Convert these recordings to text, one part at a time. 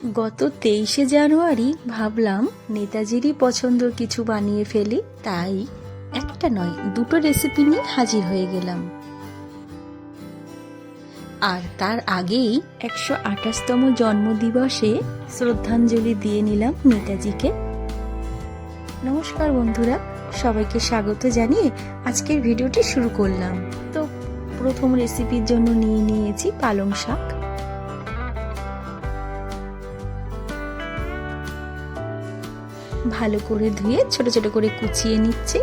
গত তেইশে জানুয়ারি ভাবলাম নেতাজিরই পছন্দ কিছু বানিয়ে ফেলি, তাই একটা নয়, দুটো রেসিপি নিয়ে হাজির হয়ে গেলাম। আর তার আগেই একশো আঠাশতম জন্মদিবসে শ্রদ্ধাঞ্জলি দিয়ে নিলাম নেতাজিকে। নমস্কার বন্ধুরা, সবাইকে স্বাগত জানিয়ে আজকের ভিডিওটি শুরু করলাম। তো প্রথম রেসিপির জন্য নিয়ে নিয়েছি পালং শাক। ভালো করে ধুয়ে ছোট ছোট করে কুচিয়ে নিচ্ছি।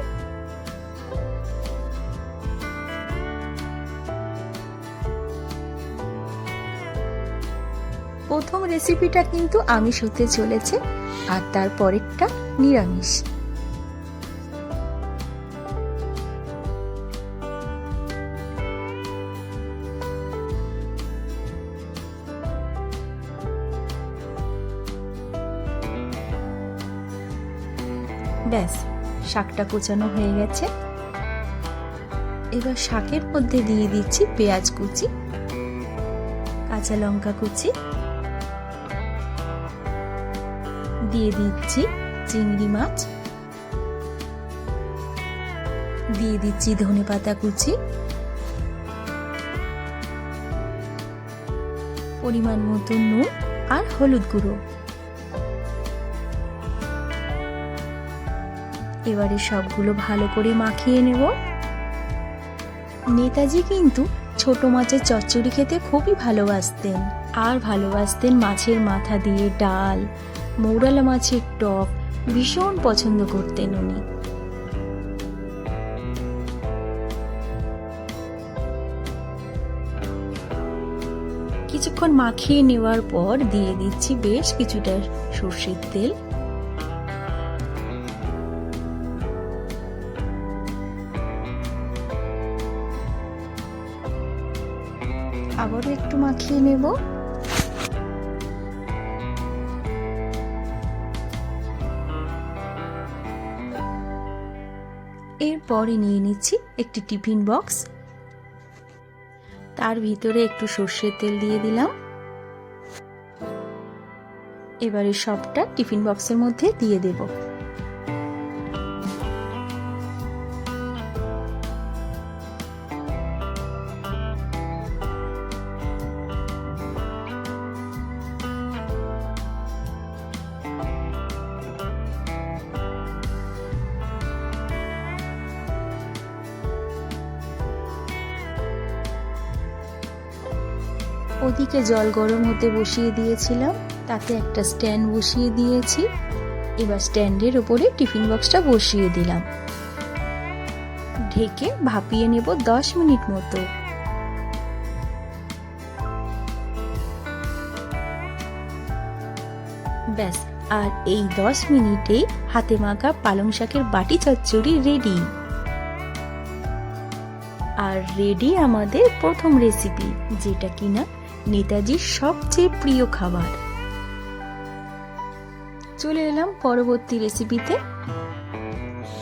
প্রথম রেসিপিটা কিন্তু আমিষ হতে চলেছে, আর তারপরেরটা নিরামিষ। ব্যাস, শাকটা কুচানো হয়ে গেছে। এবার শাকের মধ্যে দিয়ে দিচ্ছি পেঁয়াজ কুচি, কাঁচা লঙ্কা কুচি। দিয়ে দিচ্ছি চিংড়ি মাছ। দিয়ে দিচ্ছি ধনে পাতা কুচি। পরিমাণ মতো নুন আর হলুদ গুঁড়ো। এবারে সবগুলো ভালো করে মাখিয়ে নেব। নেতাজি কিন্তু ছোট মাছের চচ্চড়ি খেতে খুবই ভালোবাসতেন। আর ভালোবাসতেন মাছের মাথা দিয়ে ডাল, মৌরালা মাছের টক, ভীষণ পছন্দ করতেন উনি। কিছুক্ষণ মাখিয়ে নেওয়ার পর দিয়ে দিচ্ছি বেশ কিছুটা সর্ষের তেল। মাখিয়ে নেব এরপরে নিয়ে নিচ্ছি একটি টিফিন বক্স। তার ভিতরে একটু সর্ষের তেল দিয়ে দিলাম। এবারে সবটা টিফিন বক্সের মধ্যে দিয়ে দেবো। ওদিকে জল গরম হতে বসিয়ে দিয়েছিলাম, তাতে একটা স্ট্যান্ড বসিয়ে দিয়েছি। এবার স্ট্যান্ডের ওপরে টিফিন বক্সটা বসিয়ে দিলাম। ঢেকে ভাপিয়ে নেব দশ মিনিট মতো। ব্যাস, আর এই দশ মিনিটেই হাতে মাখা পালং শাকের বাটি চচ্চড়ি রেডি। আর রেডি আমাদের প্রথম রেসিপি, যেটা কিনা নেতাজির সবচেয়ে প্রিয় খাবার। চলে এলাম পরবর্তী রেসিপিতে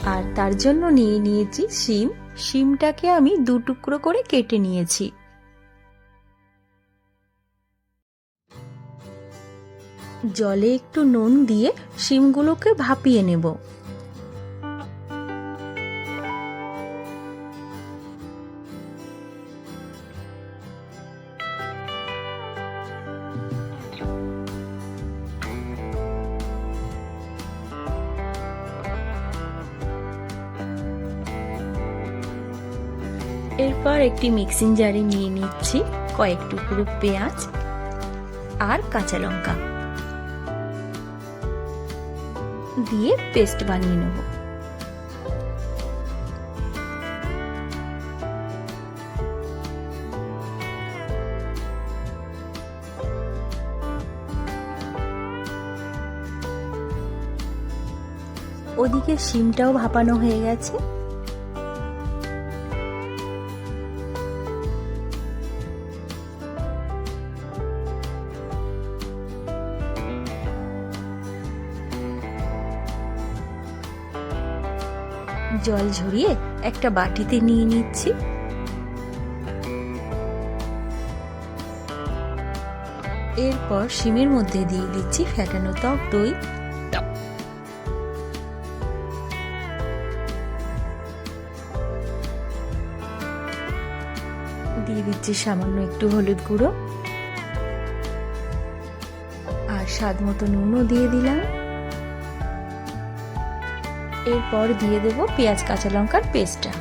আর তার জন্য নিয়ে নিয়েছি শিম। শিমটাকে আমি দু টুকরো করে কেটে নিয়েছি। জলে একটু নুন দিয়ে শিমগুলোকে ভাপিয়ে নেব। এরপর একটি মিক্সিং জারে নিয়ে নিচ্ছি কয়েক টুকরো পেঁয়াজ আর কাঁচা লঙ্কা। দিয়ে পেস্ট বানিয়ে নেব। ওদিকে শিমটাও ভাপানো হয়ে গেছে। জল ঝরিয়ে একটা বাটিতে নিয়ে নিচ্ছি। এরপর শিমের মধ্যে দিয়ে দিচ্ছি ফ্যাটানো টক দই। দিয়ে দিচ্ছি সামান্য একটু হলুদ গুঁড়ো। আর স্বাদ মতো নুনও দিয়ে দিলাম। এরপর দিয়ে দেব পেঁয়াজ, কাঁচা লঙ্কার পেস্টটা।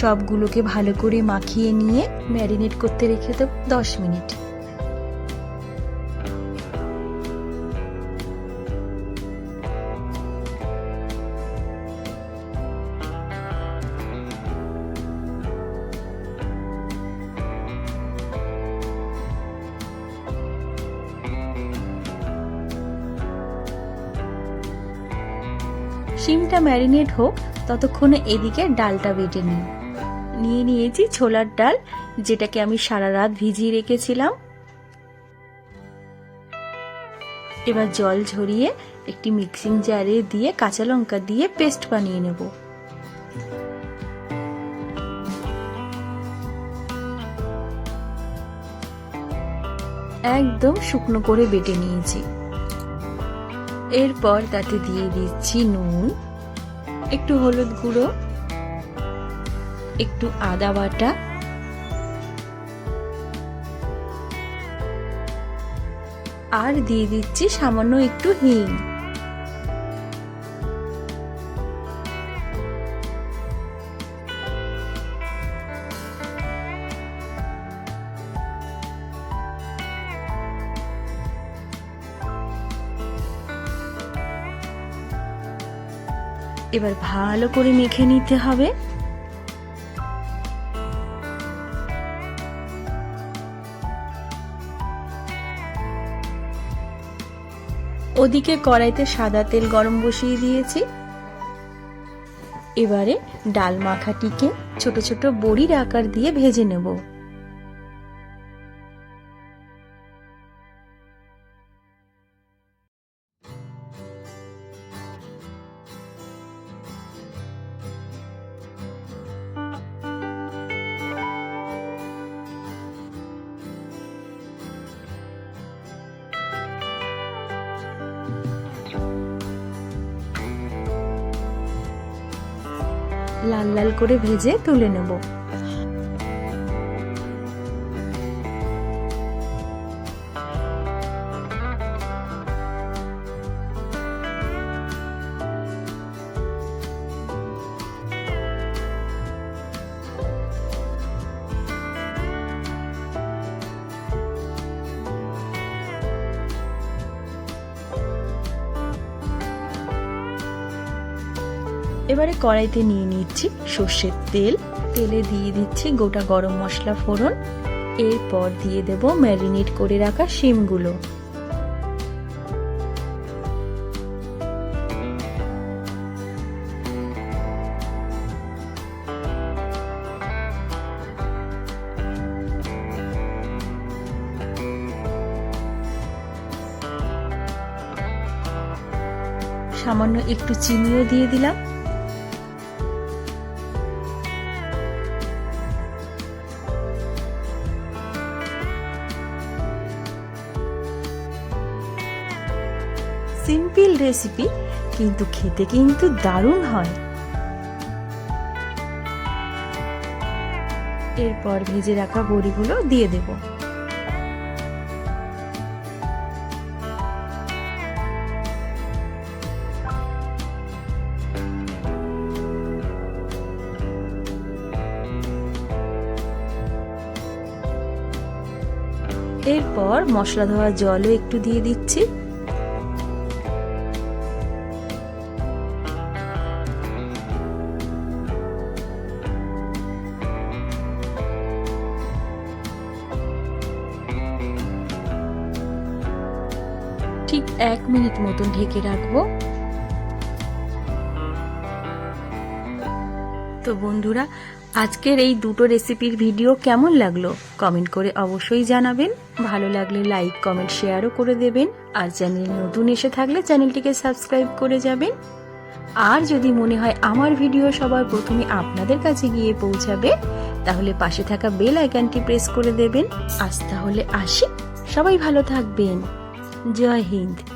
সবগুলোকে ভালো করে মাখিয়ে নিয়ে ম্যারিনেট করতে রেখে দেব দশ মিনিট। শিমটা ম্যারিনেট হোক, ততক্ষণে এদিকে ডালটা বেটে নিই। নিয়ে নিয়েছি ছোলার ডাল, যেটাকে আমি সারা রাত ভিজিয়ে রেখেছিলাম। এবার জল ঝরিয়ে একটি মিক্সিং জারে দিয়ে কাঁচা লঙ্কা দিয়ে পেস্ট বানিয়ে নেব। একদম শুকনো করে বেটে নিয়েছি। এরপর তাতে দিয়ে দিচ্ছি নুন, একটু হলুদ গুঁড়ো, একটু আদা বাটা, আর দিয়ে দিচ্ছি সামান্য একটু হিং। এবার ভালো করে মেখে নিতে হবে। ওদিকে কড়াইতে সাদা তেল গরম বসিয়ে দিয়েছি। এবারে ডাল মাখাটিকে ছোট ছোট বড়ির আকার দিয়ে ভেজে নেব। লাল লাল করে ভেজে তুলে নেব। এবারে কড়াইতে নিয়ে নিচ্ছি সর্ষের তেল। তেলে দিয়ে দিচ্ছি গোটা গরম মশলা ফোড়ন। এরপর দিয়ে দেব ম্যারিনেট করে রাখা শিমগুলো। সামান্য একটু চিনিও দিয়ে দিলাম। রেসিপি কিন্তু খেতে কিন্তু দারুণ হয়। এরপর ভেজে রাখা বড়িগুলো দিয়ে দেব। এরপর মশলা ধোয়া জলও একটু দিয়ে দিচ্ছি। ঠিক এক মিনিট মতন ঢেকে রাখব। তো বন্ধুরা, আজকের এই দুটো রেসিপির ভিডিও কেমন লাগল? কমেন্ট করে অবশ্যই জানাবেন। ভালো লাগলে লাইক, কমেন্ট, শেয়ারও করে দেবেন। আর চ্যানেল নতুন এসে থাকলে চ্যানেলটিকে সাবস্ক্রাইব করে যাবেন। আর যদি মনে হয় আমার ভিডিও সবার প্রথমে আপনাদের কাছে গিয়ে পৌঁছাবে, তাহলে পাশে থাকা বেল আইকনটি প্রেস করে দেবেন। আজ তাহলে আসি। সবাই ভালো থাকবেন। জয় হিন্দ